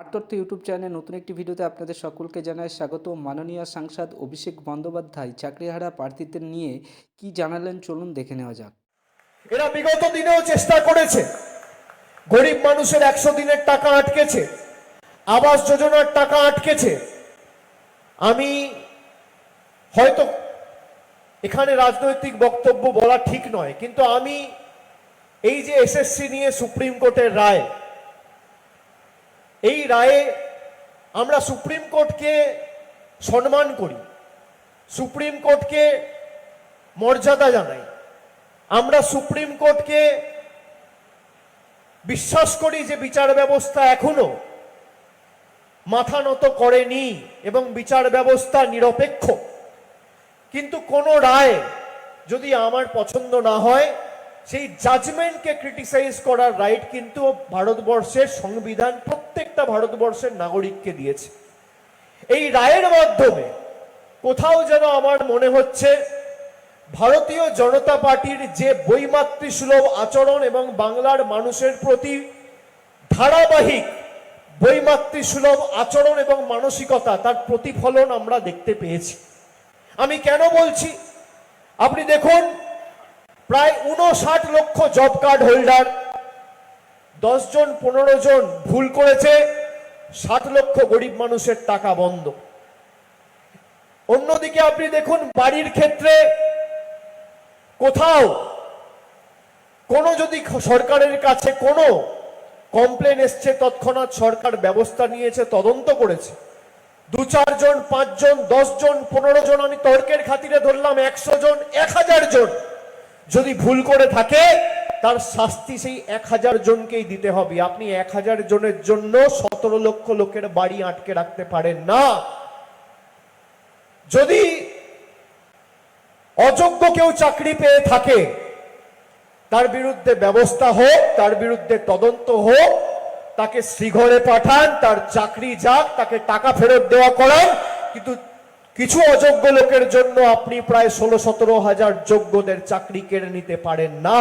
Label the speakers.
Speaker 1: আটতথ্য YouTube চ্যানেলে নতুন একটি ভিডিওতে আপনাদের সকলকে জানাই স্বাগত। মাননীয় সাংসদ অভিষেক বন্দ্যোপাধ্যায় চাকরিহারা প্রার্থীদের নিয়ে কি জানালেন চলুন দেখে নেওয়া যাক।
Speaker 2: এরা বিগত দিনেও চেষ্টা করেছে। গরিব মানুষের একশো দিনের টাকা আটকেছে। আবাস যোজনার টাকা আটকেছে। আমি হয়তো এখানে রাজনৈতিক বক্তব্য বলা ঠিক নয়, কিন্তু আমি এই যে এসএসসি নিয়ে সুপ্রিম কোর্টের রায় এই রায়ে আমরা সুপ্রিম কোর্টকে সম্মান করি। সুপ্রিম কোর্টকে মর্যাদা জানাই। আমরা সুপ্রিম কোর্টকে বিশ্বাস করি যে বিচার ব্যবস্থা এখনও মাথা নত করেনি এবং বিচার ব্যবস্থা নিরপেক্ষ। কিন্তু কোনো রায় যদি আমার পছন্দ না হয় সেই জাজমেন্টকে ক্রিটিসাইজ করার রাইট কিন্তু ভারতবর্ষের সংবিধান প্রত্যেকটা ভারতবর্ষের নাগরিককে দিয়েছে। এই রায়ের মাধ্যমে কোথাও যেন আমার মনে হচ্ছে ভারতীয় জনতা পার্টির যে বৈমাতৃসুলভ আচরণ এবং বাংলার মানুষের প্রতি ধারাবাহিক বৈমাতৃসুলভ আচরণ এবং মানসিকতা, তার প্রতিফলন আমরা দেখতে পেয়েছি। আমি কেন বলছি? আপনি দেখুন প্রায় উনষাট লক্ষ জব কার্ড হোল্ডার, দশ জন, পনেরো জন ভুল করেছে, ষাট লক্ষ গরিব মানুষের টাকা বন্ধ। অন্যদিকে আপনি দেখুন, বাড়ির ক্ষেত্রে কোথাও কোনো যদি সরকারের কাছে কোনো কমপ্লেন এসছে, তৎক্ষণাৎ সরকার ব্যবস্থা নিয়েছে, তদন্ত করেছে। দু চারজন পাঁচজন দশজন পনেরো জন, আমি তর্কের খাতিরে ধরলাম, একশো জন, এক হাজার জন। যদি ভুল করে থাকে, তার শাস্তি সেই এক হাজার জনকেই দিতে হবে। আপনি এক হাজার জনের জন্য সতেরো লক্ষ লোকের বাড়ি আটকে রাখতে পারেন না। যদি অযোগ্য কেউ চাকরি পেয়ে থাকে, তার বিরুদ্ধে ব্যবস্থা হোক, তার বিরুদ্ধে তদন্ত হোক, তাকে শ্রীঘরে পাঠান, তার চাকরি যাক, তাকে টাকা ফেরত দেওয়া করান, কিন্তু কিছু অযোগ্য লোকের জন্য আপনি প্রায় ষোলো সতেরো হাজার যোগ্যদের চাকরি কেড়ে নিতে পারেন না।